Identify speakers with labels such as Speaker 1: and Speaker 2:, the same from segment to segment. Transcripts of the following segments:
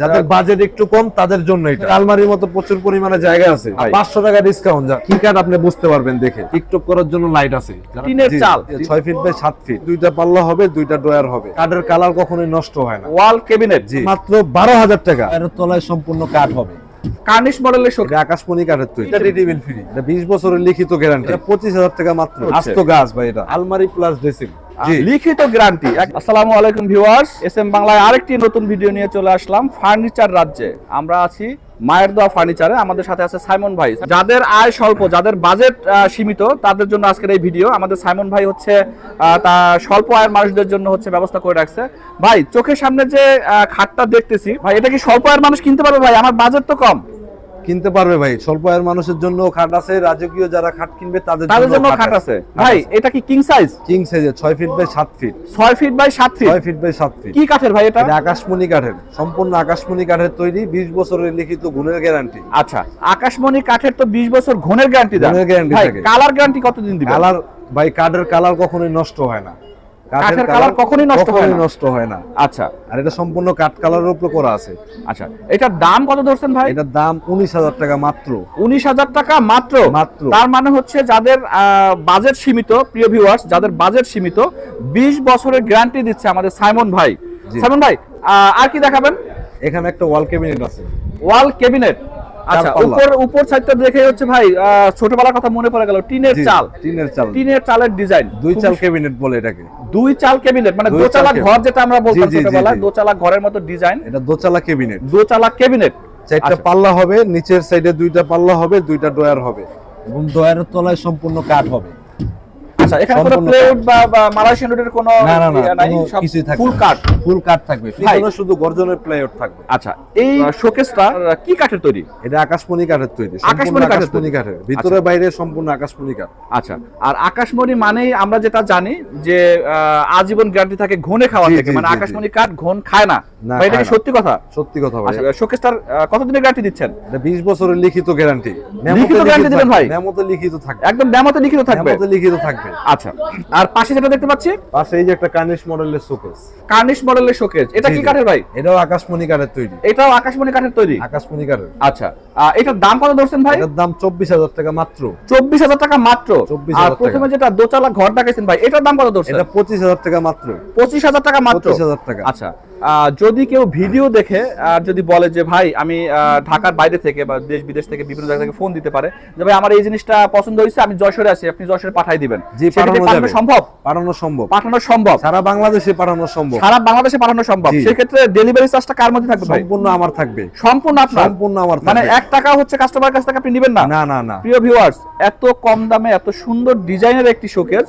Speaker 1: যাদের বাজেট একটু কম তাদের জন্য এটা। আলমারির মতো প্রচুর পরিমাণে জায়গা আছে। পাঁচশো টাকা ডিসকাউন্ট যা। কি কাঠ আপনি বুঝতে পারবেন দেখে টিকটক করার জন্য লাইট আছে।
Speaker 2: টিনের চাল।
Speaker 1: ছয় ফিট বাই সাত ফিট দুইটা পাল্লা হবে দুইটা ডয়ার হবে। কাঠের কালার কখনোই নষ্ট হয় না।
Speaker 2: ওয়াল ক্যাবিনেট
Speaker 1: জি। মাত্র বারো হাজার টাকা। এর তলায় সম্পূর্ণ কাঠ হবে।
Speaker 2: কার্নিশ মডেলের
Speaker 1: এটা আকাশমণি কাঠের তৈরি। এটা রিটেবিল ফ্রি এটা বিশ বছরের লিখিত গ্যারান্টি পঁচিশ হাজার টাকা মাত্র। আস্ত গাছ ভাই এটা। আলমারি প্লাস ড্রেসিং
Speaker 2: লিখিত গ্যারান্টি আসসালামু আলাইকুম ভিউয়ার্স। এস এম বাংলায় আরেকটি নতুন ভিডিও নিয়ে চলে আসলাম, ফার্নিচার রাজ্যে। আমরা আছি মায়ের দোয়া ফার্নিচারে। আমাদের সাথে আছে সাইমন ভাই। যাদের আয় স্বল্প, যাদের বাজেট সীমিত, তাদের জন্য আজকের এই ভিডিও। আমাদের সাইমন ভাই হচ্ছে তা স্বল্প আয়ের মানুষদের জন্য হচ্ছে ব্যবস্থা করে রাখছে। ভাই, চোখের সামনে যে খাটটা দেখতেছি, ভাই, এটা কি স্বল্প আয়ের মানুষ কিনতে পারবে ভাই? আমার বাজেট তো কম।
Speaker 1: কিনতে পারবে ভাই। স্বল্প আয়ের মানুষের জন্য খাট আছে রাজকীয় যারা খাট কিনবে তাদের
Speaker 2: তাদের জন্য খাট আছে। ভাই এটা কি কিং সাইজ
Speaker 1: কিং সাইজে ছয় ফিট বাই সাত ফিট
Speaker 2: ছয় ফিট বাই সাত ফিট
Speaker 1: ছয় ফিট বাই সাত ফিট
Speaker 2: কি কাঠের ভাই এটা?
Speaker 1: আকাশমণি কাঠের। সম্পূর্ণ আকাশমণি কাঠের তৈরি বিশ বছরের লিখিত গুণের গ্যারান্টি
Speaker 2: আচ্ছা আকাশমণি কাঠের তো 20 বছর ঘনের গ্যারান্টি
Speaker 1: guarantee
Speaker 2: ভাই
Speaker 1: থাকে।
Speaker 2: কালার গ্যারান্টি কতদিন দিবেন?
Speaker 1: কালার ভাই কাঠের কালার কখনোই নষ্ট হয় না।
Speaker 2: কাঠের colour কখনোই নষ্ট হয় না?
Speaker 1: নষ্ট হয় না।
Speaker 2: আচ্ছা।
Speaker 1: আর এটা সম্পূর্ণ কাঠ কালারের উপর করা আছে।
Speaker 2: আচ্ছা এটার দাম কত ধরছেন ভাই?
Speaker 1: এটার দাম উনিশ হাজার টাকা মাত্র।
Speaker 2: উনিশ হাজার টাকা মাত্র?
Speaker 1: মাত্র।
Speaker 2: তার মানে হচ্ছে যাদের বাজেট সীমিত প্রিয় ভিউয়ার্স যাদের বাজেট সীমিত 20 বছরের গ্যারান্টি দিচ্ছে আমাদের সাইমন ভাই। সাইমন ভাই আর কি দেখাবেন?
Speaker 1: এখানে একটা ওয়াল ক্যাবিনেট আছে।
Speaker 2: ওয়াল ক্যাবিনেট আচ্ছা
Speaker 1: পাল্লা।
Speaker 2: উপর উপর সাইডটা দেখে হচ্ছে ভাই ছোটবেলার কথা মনে পড়ে গেল টিনের চাল।
Speaker 1: টিনের চাল।
Speaker 2: টিনের চালের ডিজাইন
Speaker 1: দুই চাল ক্যাবিনেট বলে এটাকে।
Speaker 2: দুই চাল ক্যাবিনেট মানে দোচালা ঘর যেটা আমরা বলতাম ছোটবেলায় দোচালা ঘরের মতো ডিজাইন
Speaker 1: এটা দোচালা ক্যাবিনেট
Speaker 2: দোচালা ক্যাবিনেট
Speaker 1: চারটা
Speaker 2: আচ্ছা।
Speaker 1: পাল্লা হবে নিচের সাইডে দুইটা পাল্লা হবে দুইটা ডয়ার হবে। এবং ডয়ারের তলায় সম্পূর্ণ কাঠ হবে।
Speaker 2: আচ্ছা এখানে কোনো প্লেউড বা বা মালয়েশিয়ান রোডের কোনো
Speaker 1: না না না
Speaker 2: নাই
Speaker 1: কোনো
Speaker 2: সব
Speaker 1: কিছুই থাকবে
Speaker 2: ফুল কাট
Speaker 1: ফুল কাঠ থাকবে।
Speaker 2: ভাই।
Speaker 1: শুধু গর্জনের প্লেআউট থাকবে।
Speaker 2: আচ্ছা এই শোকেসটা কি কাঠের তৈরি?
Speaker 1: এটা আকাশমণি কাঠের তৈরি।
Speaker 2: আকাশমণি
Speaker 1: আকাশমণি কাঠের। ভিতরে বাইরে সম্পূর্ণ আকাশমণি কাঠ।
Speaker 2: আচ্ছা আর আকাশমণি মানেই আমরা যেটা জানি যে আজীবন গ্যারান্টি থাকে ঘনে খাওয়া থেকে। মানে। আকাশমণি কাঠ ঘন খায় না। এটা কি সত্যি কথা?
Speaker 1: সত্যি কথা ভাই।
Speaker 2: আচ্ছা শোকেসটার কতদিনের গ্যারান্টি দিচ্ছেন?
Speaker 1: এটা 20 বছরের লিখিত গ্যারান্টি
Speaker 2: লিখিত guarantee দিবেন ভাই?
Speaker 1: মেমোতে লিখিত থাকবে।
Speaker 2: একদম ড্যামতে লিখিত থাকবে।
Speaker 1: লিখিত থাকবে।
Speaker 2: আচ্ছা আর পাশে যেটা দেখতে পাচ্ছি?
Speaker 1: পাশে এই যে একটা কানিশ মডেলের শোকেস
Speaker 2: কার্নিশ মডেলের শোকেস এটা কি কাঠের ভাই?
Speaker 1: এটাও আকাশমণি কাঠের তৈরি।
Speaker 2: এটাও আকাশমণি কাঠের তৈরি?
Speaker 1: আকাশমণি কাঠের।
Speaker 2: আচ্ছা এটার দাম কত ধরছেন ভাই?
Speaker 1: এটার দাম চব্বিশ হাজার টাকা মাত্র।
Speaker 2: চব্বিশ হাজার টাকা মাত্র? আর প্রথমে যেটা ঘর ভাই এটার দাম কত ধরছেন?
Speaker 1: এটা পঁচিশ হাজার টাকা মাত্র।
Speaker 2: পঁচিশ হাজার টাকা মাত্র?
Speaker 1: পঁচিশ হাজার টাকা।
Speaker 2: আচ্ছা আহ, যদি কেউ ভিডিও দেখে আর যদি বলে যে ভাই আমি আহ, ঢাকার বাইরে থেকে বা দেশ বিদেশ থেকে বিভিন্ন জায়গা থেকে ফোন দিতে পারে যে ভাই আমার এই জিনিসটা পছন্দ হয়েছে আমি যশোরে আছি আপনি যশোরে পাঠাই দিবেন।
Speaker 1: জি, পাঠানো যাবে।
Speaker 2: সম্ভব?
Speaker 1: পাঠানো সম্ভব।
Speaker 2: পাঠানো সম্ভব।
Speaker 1: সারা বাংলাদেশে পাঠানো সম্ভব।
Speaker 2: সারা বাংলাদেশে পাঠানো সম্ভব।
Speaker 1: জি।
Speaker 2: সেক্ষেত্রে ডেলিভারি চার্জটা কার মধ্যে থাকবে
Speaker 1: সম্পূর্ণ আমার থাকবে।
Speaker 2: সম্পূর্ণ আপনার?
Speaker 1: সম্পূর্ণ আমার
Speaker 2: মানে
Speaker 1: থাকবে।
Speaker 2: এক টাকা হচ্ছে কাস্টমার কাছ থেকে আপনি নেবেন না?
Speaker 1: না না না।
Speaker 2: প্রিয় ভিউয়ার্স এত কম দামে এত সুন্দর ডিজাইনের একটি শোকেস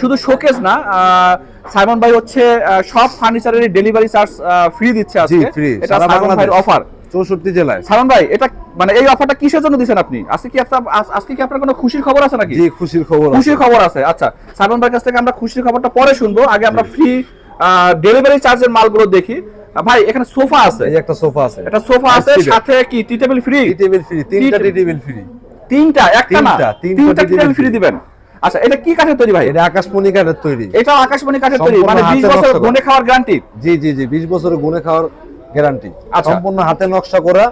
Speaker 2: শুধু শোকেস না সাইমন ভাই হচ্ছে সব ফার্নিচারের ডেলিভারি চার্জ ফ্রি দিচ্ছে আজকে। এটা
Speaker 1: সারা
Speaker 2: সাইমন ভাইয়ের। অফার
Speaker 1: চৌষট্টি জেলায়।
Speaker 2: সাইমন ভাই এটা মানে এই অফারটা কিসের জন্য দিচ্ছেন আপনি? আজকে কি আপনার আজকে কি আপনার কোনো খুশির খবর আছে নাকি?
Speaker 1: জি খুশির খবর
Speaker 2: খুশির খবর আছে। আচ্ছা সাইমন ভাইয়ের কাছ থেকে আমরা খুশির খবরটা পরে শুনব। আগে আমরা ফ্রি ডেলিভারি চার্জের মালগুলো দেখি। ভাই এখানে সোফা আছে।
Speaker 1: এই একটা সোফা আছে।
Speaker 2: এটা সোফা আছে সাথে কি? Tea table free
Speaker 1: tea table free তিনটা টি টেবিল ফ্রি
Speaker 2: তিনটা একটা না?
Speaker 1: তিনটা, তিনটা
Speaker 2: টেবিল ফ্রি দিবেন। আচ্ছা এটা কি কাঠের তৈরি ভাই?
Speaker 1: এটা আকাশমণি কাঠের তৈরি।
Speaker 2: এটা আকাশমণি কাঠের তৈরি। মানে 20 বছর গুনে খাওয়ার গ্যারান্টি
Speaker 1: জি জি জি বিশ বছরের গুণে খাওয়ার গ্যারান্টি
Speaker 2: আচ্ছা।
Speaker 1: সম্পূর্ণ হাতে নকশা করা।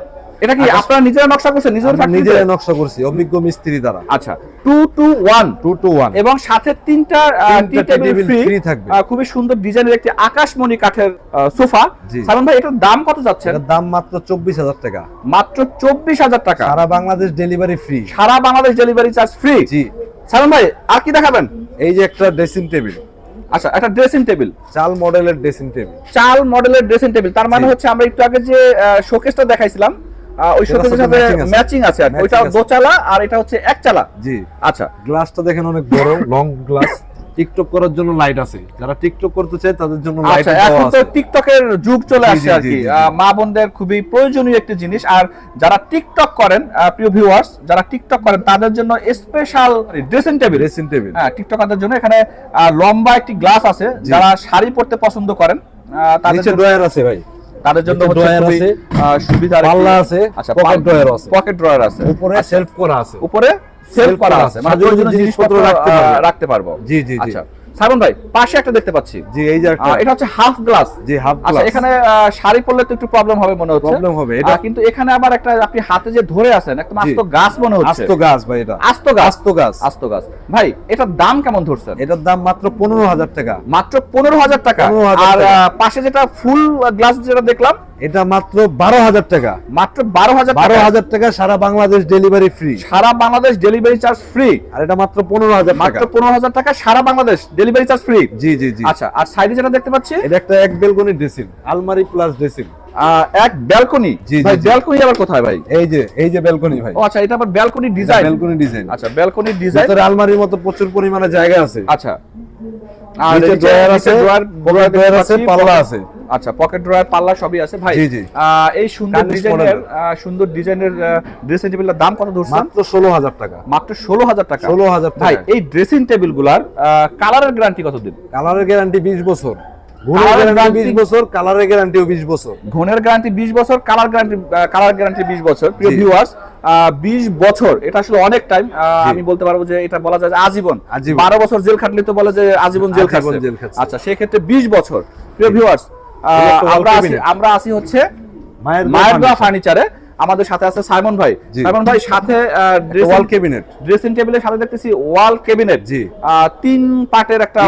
Speaker 2: এটা কি আপনারা নিজেরা নকশা করছেন? নিজের ফ্যাক্টরিতে
Speaker 1: নকশা করছি অভিজ্ঞ মিস্ত্রি দ্বারা।
Speaker 2: আচ্ছা 2 টু 1
Speaker 1: টু টু ওয়ান
Speaker 2: এবং সাথে তিনটা টি টেবিল ফ্রি
Speaker 1: থাকবে।
Speaker 2: খুবই সুন্দর ডিজাইনের একটি আকাশমণি কাঠের সোফা।
Speaker 1: জি।
Speaker 2: সালমান ভাই এটার দাম কত যাচ্ছে?
Speaker 1: এটার দাম মাত্র চব্বিশ হাজার টাকা।
Speaker 2: মাত্র 24000 টাকা।
Speaker 1: সারা বাংলাদেশ ডেলিভারি ফ্রি
Speaker 2: সারা বাংলাদেশ ডেলিভারি চার্জ ফ্রি
Speaker 1: জি।
Speaker 2: সালমান ভাই আর কি দেখাবেন?
Speaker 1: এই যে একটা ড্রেসিং টেবিল
Speaker 2: আচ্ছা একটা ড্রেসিং টেবিল
Speaker 1: চাল মডেলের ড্রেসিং টেবিল
Speaker 2: চাল মডেলের ড্রেসিং টেবিল তার মানে হচ্ছে আমরা একটু আগে যে শোকেসটা দেখাইছিলাম ওই শোকেসের
Speaker 1: সাথে
Speaker 2: ম্যাচিং আছে। আর ওইটা দোচালা আর এটা হচ্ছে এক চালা।
Speaker 1: জি।
Speaker 2: আচ্ছা।
Speaker 1: গ্লাসটা দেখেন অনেক বড় লং গ্লাস টিকটক করার জন্য লাইট আছে। যারা টিকটক করতে চায় তাদের জন্য লাইট
Speaker 2: আচ্ছা এখন তো টিকটকের যুগ চলে আসছে আর কি। মা বোনদের খুবই প্রয়োজনীয় একটি জিনিস। আর যারা টিকটক করেন প্রিয় ভিউয়ার্স যারা টিকটক করেন তাদের জন্য special dressing table
Speaker 1: dressing table
Speaker 2: হ্যাঁ টিকটকারদের জন্য এখানে লম্বা একটি গ্লাস আছে। যারা শাড়ি পরতে পছন্দ করেন তাদের
Speaker 1: ড্রয়ার আছে ভাই।
Speaker 2: তাদের জন্য ড্রয়ার
Speaker 1: আছে,
Speaker 2: একটি-
Speaker 1: পাল্লা আছে,
Speaker 2: আচ্ছা
Speaker 1: পকেট ড্রয়ার আছে।
Speaker 2: পকেট ড্রয়ার আছে।
Speaker 1: উপরে সেলফ করা আছে।
Speaker 2: উপরে সেলফ করা আছে। মানে প্রয়োজনীয়
Speaker 1: জিনিসপত্র রাখতে
Speaker 2: রাখতে পারব।
Speaker 1: জি জি জি।
Speaker 2: আচ্ছা। সাইমন ভাই পাশে একটা দেখতে পাচ্ছি।
Speaker 1: জি এই যে
Speaker 2: এটা হচ্ছে হাফ গ্লাস
Speaker 1: জি হাফ
Speaker 2: আচ্ছা এখানে শাড়ি পরলে তো একটু প্রবলেম হবে মনে হচ্ছে।
Speaker 1: প্রবলেম হবে এটা
Speaker 2: কিন্তু এখানে আবার একটা আপনি হাতে যে ধরে আছেন একদম আস্ত গাছ মনে হচ্ছে।
Speaker 1: আস্ত গাছ ভাই এটা।
Speaker 2: আস্ত গাছ।
Speaker 1: আস্ত গাছ।
Speaker 2: আস্ত গাছ। ভাই এটার দাম কেমন ধরছেন?
Speaker 1: এটার দাম মাত্র পনেরো হাজার টাকা।
Speaker 2: মাত্র পনেরো হাজার টাকা। আর পাশে যেটা ফুল গ্লাস যেটা দেখলাম
Speaker 1: এটা মাত্র বারো হাজার টাকা।
Speaker 2: মাত্র বারো হাজার
Speaker 1: বারো হাজার টাকা সারা বাংলাদেশ ডেলিভারি ফ্রি
Speaker 2: সারা বাংলাদেশ ডেলিভারি চার্জ ফ্রি
Speaker 1: আর এটা মাত্র পনেরো হাজার
Speaker 2: মাত্র পনেরো হাজার টাকা সারা বাংলাদেশ ডেলিভারি চার্জ ফ্রি
Speaker 1: জি জি জি।
Speaker 2: আচ্ছা আর সাইডে যেটা দেখতে পাচ্ছি?
Speaker 1: এটা একটা এক বেলকনি ড্রেসিং আলমারি প্লাস ড্রেসিং
Speaker 2: এক ব্যালকনি ভাই ব্যালকনি আবার কোথায় ভাই?
Speaker 1: এই যে এই যে বেলকনি ভাই।
Speaker 2: ও আচ্ছা এটা আবার ব্যালকনি ডিজাইন
Speaker 1: বেলকনি ডিজাইন
Speaker 2: আচ্ছা ব্যালকনি ডিজাইন
Speaker 1: ভিতরে আলমারির মতো প্রচুর পরিমাণে জায়গা আছে।
Speaker 2: আচ্ছা। আর
Speaker 1: নিচে ড্রয়ার আছে পকেট ড্রয়ার আছে পাল্লা আছে।
Speaker 2: আচ্ছা পকেট ড্রয়ার পাল্লা সবই আছে ভাই।
Speaker 1: জি, জি।
Speaker 2: এই সুন্দর ডিজাইনের সুন্দর ডিজাইনের ড্রেসিং টেবিলের দাম কত ধরছেন?
Speaker 1: মাত্র ষোলো হাজার টাকা।
Speaker 2: মাত্র ষোলো হাজার টাকা।
Speaker 1: 16,000
Speaker 2: ভাই এই ড্রেসিং টেবিলগুলার কালারের গ্যারান্টি কত দিন
Speaker 1: কালারের গ্যারান্টি বিশ বছর। বছর কালারের গ্যারান্টিও বছর।
Speaker 2: ঘনের গ্যারান্টি বছর কালার গ্যারান্টি কালার গ্যারান্টি বছর। প্রিয় ভিউয়ার্স বছর এটা আসলে অনেক টাইম আমি বলতে পারব যে এটা বলা যায় যে আজীবন। বারো বছর জেল খাটলে তো বলে যে আজীবন জেল খাটছে। আচ্ছা সেক্ষেত্রে বিশ বছর। প্রিয় ভিউয়ার্স আমরা আছি আমরা আছি হচ্ছে
Speaker 1: মায়ের
Speaker 2: ফার্নিচারে আমাদের সাথে আছে সাইমন ভাই। সাইমন ভাই সাথে
Speaker 1: ওয়াল ক্যাবিনেট।
Speaker 2: ড্রেসিং টেবিলের সাথে দেখতেছি ওয়াল ক্যাবিনেট।
Speaker 1: জি।
Speaker 2: তিন পার্টের একটা।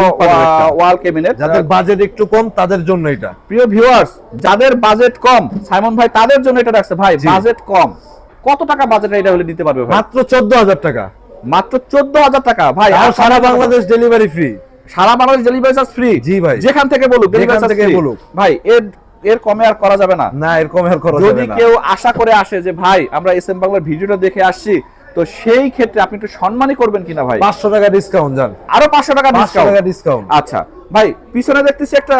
Speaker 2: ওয়াল ক্যাবিনেট।
Speaker 1: যাদের বাজেট একটু কম তাদের জন্য এটা।
Speaker 2: প্রিয় ভিউয়ার্স যাদের বাজেট কম সাইমন ভাই তাদের জন্য এটা রাখছে। ভাই বাজেট কম। কত টাকা বাজেট এটা হলে নিতে পারবে
Speaker 1: মাত্র চোদ্দ হাজার টাকা।
Speaker 2: মাত্র চোদ্দ হাজার টাকা। ভাই
Speaker 1: আর সারা বাংলাদেশ ডেলিভারি ফ্রি
Speaker 2: সারা বাংলাদেশ ডেলিভারি চার্জ ফ্রি
Speaker 1: জি ভাই।
Speaker 2: যেখান থেকে বলুক ডেলিভারি
Speaker 1: থেকে বলুক।
Speaker 2: ভাই এর এর কমে আর করা যাবে না।
Speaker 1: না এরকম আর করা
Speaker 2: যদি
Speaker 1: যাবে না।
Speaker 2: কেউ আশা করে আসে যে ভাই আমরা এস এম বাংলার ভিডিওটা দেখে আসছি তো সেই ক্ষেত্রে আপনি একটু সম্মানই করবেন কিনা ভাই?
Speaker 1: পাঁচশো টাকা ডিসকাউন্ট যান
Speaker 2: আরও পাঁচশো টাকা
Speaker 1: পাঁচশো
Speaker 2: ডিসকাউন্ট
Speaker 1: টাকা ডিসকাউন্ট
Speaker 2: আচ্ছা। ভাই পিছনে দেখতেছি একটা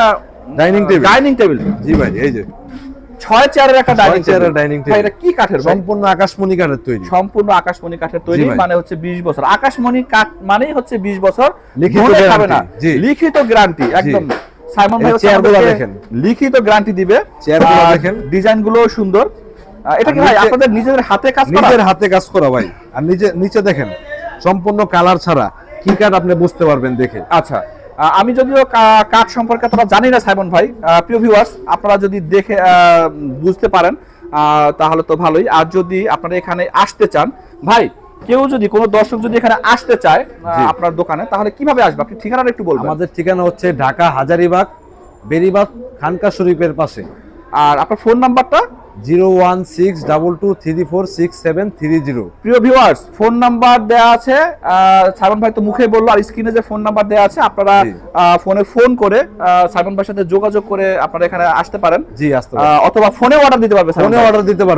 Speaker 1: Dining table।
Speaker 2: ডাইনিং টেবিল
Speaker 1: জি ভাই এই যে।
Speaker 2: ছয় চেয়ারের একটা ডাইনিং
Speaker 1: চেয়ারের table।
Speaker 2: ভাই এটা কি কাঠের
Speaker 1: সম্পূর্ণ আকাশমণি কাঠের তৈরি।
Speaker 2: সম্পূর্ণ আকাশমণি কাঠের তৈরি মানে হচ্ছে 20 বছর। আকাশমণি কাঠ মানেই হচ্ছে 20 বছর
Speaker 1: লিখিত জি।
Speaker 2: লিখিত গ্যারান্টি একদম। সাইমন ভাই
Speaker 1: চেয়ারগুলো দেখেন।
Speaker 2: লিখিত গ্যারান্টি দিবে।
Speaker 1: চেয়ারগুলো দেখেন।
Speaker 2: ডিজাইনগুলো সুন্দর। এটা কি ভাই আপনাদের নিজেদের হাতে কাজ করা?
Speaker 1: নিজের হাতে কাজ করা ভাই। আর নিচে নিচে দেখেন সম্পূর্ণ কালার ছাড়া। কি কাঠ আপনি বুঝতে পারবেন দেখে।
Speaker 2: আচ্ছা আমি যদিও কাঠ সম্পর্কে তোরা জানি না সাইমন ভাই। প্রিয় ভিউয়ার্স আপনারা যদি দেখে বুঝতে পারেন আহ, তাহলে তো ভালোই। আর যদি আপনারা এখানে আসতে চান ভাই কেউ যদি কোনো দর্শক যদি এখানে আসতে চায় আপনার দোকানে তাহলে কীভাবে আসবে? আপনি ঠিকানাটা একটু বলবেন।
Speaker 1: আমাদের ঠিকানা হচ্ছে ঢাকা হাজারিবাগ বেরিবাগ খানকা শরীফের পাশে।
Speaker 2: আর আপনার ফোন নাম্বারটা?
Speaker 1: Zero one six double two three four six seven three zero.
Speaker 2: প্রিয় ভিউয়ার্স ফোন নাম্বার দেওয়া আছে সাইমন ভাই তো মুখে বলল আর স্ক্রিনে যে ফোন নাম্বার দেওয়া আছে আপনারা ফোনে ফোন করে সাইমন ভাইয়ের সাথে যোগাযোগ করে আপনারা এখানে আসতে পারেন।
Speaker 1: জি আসতে
Speaker 2: অথবা ফোনে অর্ডার দিতে পারবে
Speaker 1: ফোনে অর্ডার দিতে পারবেন